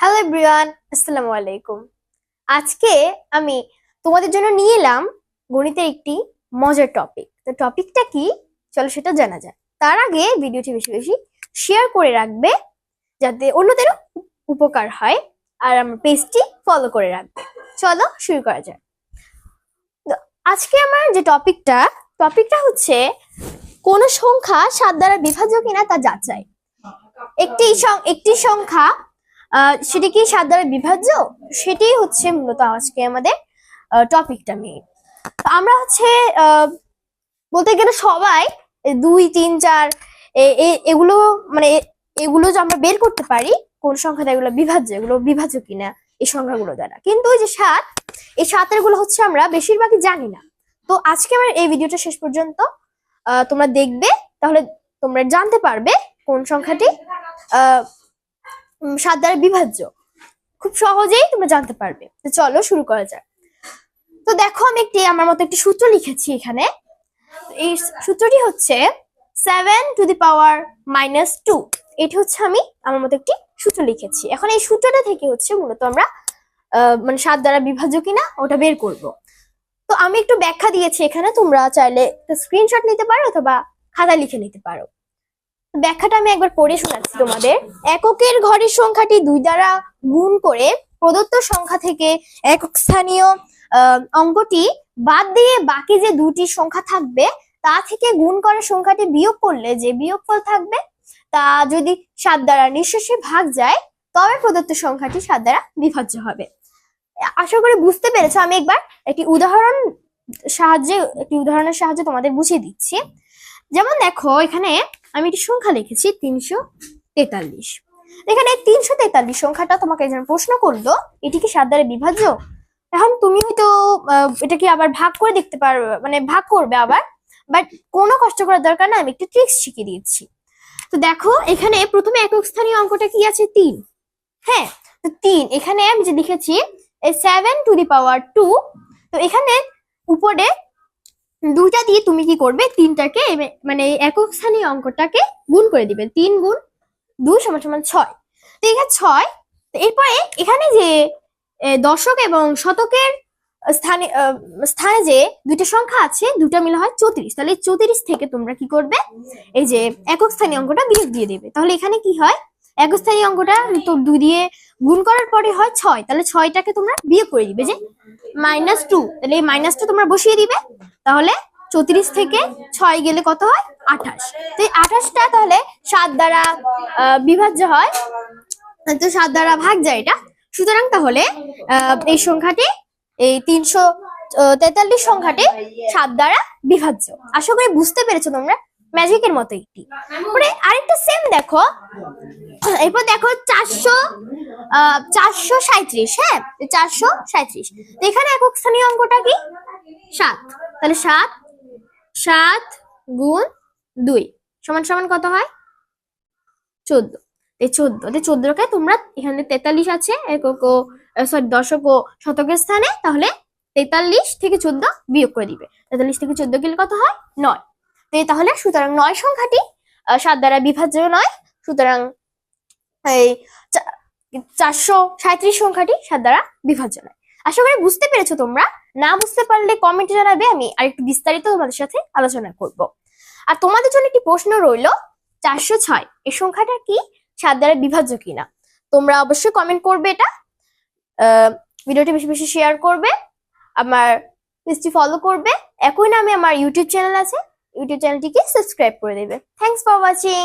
Hello everyone আসসালামু আলাইকুম। আজকে আমি তোমাদের জন্য নিয়ে এলাম গণিতের একটি মজার টপিক তো টপিকটা কি? চলো সেটা জানা যাক। তার আগে ভিডিওটি বেশি বেশি শেয়ার করে রাখবে যাতে অন্যদেরও উপকার হয় আর আমার পেজটি ফলো করে রাখবে। চলো শুরু করা যাক। আজকে আমার যে টপিকটা টপিকটা হচ্ছে কোন সংখ্যা সাত দ্বারা বিভাজ্য কিনা তা যাচাই। একটি একটি সংখ্যা সেটি কি সাত দ্বারা বিভাজ্য? সেটাই হচ্ছে মূলত আজকে আমাদের টপিকটা মেয়ে আমরা হচ্ছে বলতে গেলে সবাই দুই, তিন, চার এগুলো মানে এগুলো যে আমরা বের করতে পারি, কোন সংখ্যাটা এগুলো বিভাজ্য এগুলো বিভাজ্য কিনা, এই সংখ্যাগুলো দ্বারা। কিন্তু ওই যে সাত, এই সাতেরগুলো হচ্ছে আমরা বেশিরভাগই জানি না। তো আজকে আমার এই ভিডিওটা শেষ পর্যন্ত তোমরা দেখবে, তাহলে তোমরা জানতে পারবে কোন সংখ্যাটি সাত দ্বারা বিভাজ্য। খুব সহজেই তোমরা জানতে পারবে। চলো শুরু করা যাক। তো দেখো আমি একটি, আমার মতো একটি সূত্র লিখেছি এখানে। এই সূত্রটি হচ্ছে seven to the power minus two এটি হচ্ছে আমি, আমার মতো একটি সূত্র লিখেছি। এখন এই সূত্রটা থেকে হচ্ছে মূলত আমরা মানে সাত দ্বারা বিভাজ্য কিনা, ওটা বের করব। তো আমি একটু ব্যাখ্যা দিয়েছি এখানে, তোমরা চাইলে স্ক্রিনশট নিতে পারো অথবা খাতা লিখে নিতে পারো। ব্যাখ্যাটা আমি একবার পড়ে শোনাচ্ছি তোমাদের। এককের ঘরের সংখ্যাটি দুই দ্বারা গুণ করে প্রদত্ত সংখ্যা থেকে একক স্থানীয় অঙ্কটি বাদ দিয়ে বাকি যে দুটি সংখ্যা থাকবে, তা থেকে গুণ করা সংখ্যাটি বিয়োগ করলে যে বিয়োগফল থাকবে, তা যদি সাত দ্বারা নিঃশেষে ভাগ যায়, তবে প্রদত্ত সংখ্যাটি সাত দ্বারা বিভাজ্য হবে। আশা করি বুঝতে পেরেছ, আমি একবার একটি উদাহরণ সাহায্যে, একটি উদাহরণের সাহায্যে তোমাদের বুঝিয়ে দিচ্ছি। যেমন দেখো, এখানে আমি একটি সংখ্যা লিখেছি তিনশো তেতাল্লিশ। এখানে তিনশো তেতাল্লিশ সংখ্যাটা তোমাকে একজন প্রশ্ন করল, এটি কি সাত দ্বারা বিভাজ্য? এখন তুমি হয়তো এটাকে আবার ভাগ করে দেখতে পারবে মানে ভাগ করবে আবার বাট কোনো কষ্ট করার দরকার না আমি একটু ট্রিক্স শিখিয়ে দিচ্ছি। তো দেখো, এখানে প্রথমে একক স্থানীয় অঙ্কটা কি আছে? তিন। হ্যাঁ তো তিন, এখানে আমি যে লিখেছি seven to the power two তো এখানে উপরে দুইটা দিয়ে তুমি কি করবে? তিনটাকে মানে একক স্থানীয় অঙ্কটাকে গুণ করে দিবে। তিন গুণ দুই সমান সমান ছয়। তো এখানে ছয় এরপরে এখানে যে দশক এবং শতকের স্থানে স্থানে যে দুইটা সংখ্যা আছে দুটা মিলে হয় চৌত্রিশ। তাহলে চৌত্রিশ থেকে তোমরা কি করবে? এই যে একক স্থানীয় অঙ্কটা বিয়োগ দিয়ে দেবে। তাহলে এখানে কি হয়? একক স্থানীয় অঙ্কটা তো দুই দিয়ে গুণ করার পরে হয় ছয়। তাহলে ছয়টাকে তোমরা বিয়োগ করে দিবে যে মাইনাস টু। তাহলে এই মাইনাস টু তোমরা বসিয়ে দিবে। তাহলে চৌত্রিশ থেকে ছয় গেলে কত হয়? আঠাশ। তো এই আঠাশটা তাহলে সাত দ্বারা বিভাজ্য হয়। তো সাত দ্বারা ভাগ যায় এটা। সুতরাং তাহলে এই সংখ্যাটি, এই তিনশো তেতাল্লিশ সংখ্যাটি সাত দ্বারা বিভাজ্য। আশা করি বুঝতে পেরেছ তোমরা? ম্যাজিকের মতো একটি। আরেকটা সেম দেখো। এরপর দেখো চারশো চারশো সাঁত্রিশ হ্যাঁ? চারশো সাঁত্রিশ এখানে একক স্থানীয় অঙ্কটা কি? সাত। তাহলে সাত সাত গুণ দুই, সমান সমান কত হয়? চোদ্দ। এই চোদ্দ চোদ্দকে তোমরা এখানে তেতাল্লিশ আছে সরি দশক ও শতকের স্থানে তাহলে তেতাল্লিশ থেকে চোদ্দ বিয়োগ করে দিবে। তেতাল্লিশ থেকে চোদ্দ গেলে কত হয়? নয়। তো তাহলে সুতরাং নয় সংখ্যাটি সাত দ্বারা বিভাজ্য নয়, সুতরাং এই চারশো সাঁত্রিশ সংখ্যাটি সাত দ্বারা বিভাজ্য নয়। আশা করি বুঝতে পেরেছ তোমরা। না বুঝতে পারলে কমেন্টে জানাবে, আমি আরেকটু বিস্তারিত তোমাদের সাথে আলোচনা করব। আর তোমাদের জন্য একটি প্রশ্ন রইল, চারশো ছয় এই সংখ্যাটা কি? সাত দ্বারা বিভাজ্য কিনা? তোমরা অবশ্যই কমেন্ট করবে এটা। ভিডিওটি বেশি বেশি শেয়ার করবে, আমার পেজটি ফলো করবে। একই নামে আমার ইউটিউব চ্যানেল আছে ইউটিউব চ্যানেলটিকে সাবস্ক্রাইব করে দেবে। Thanks for watching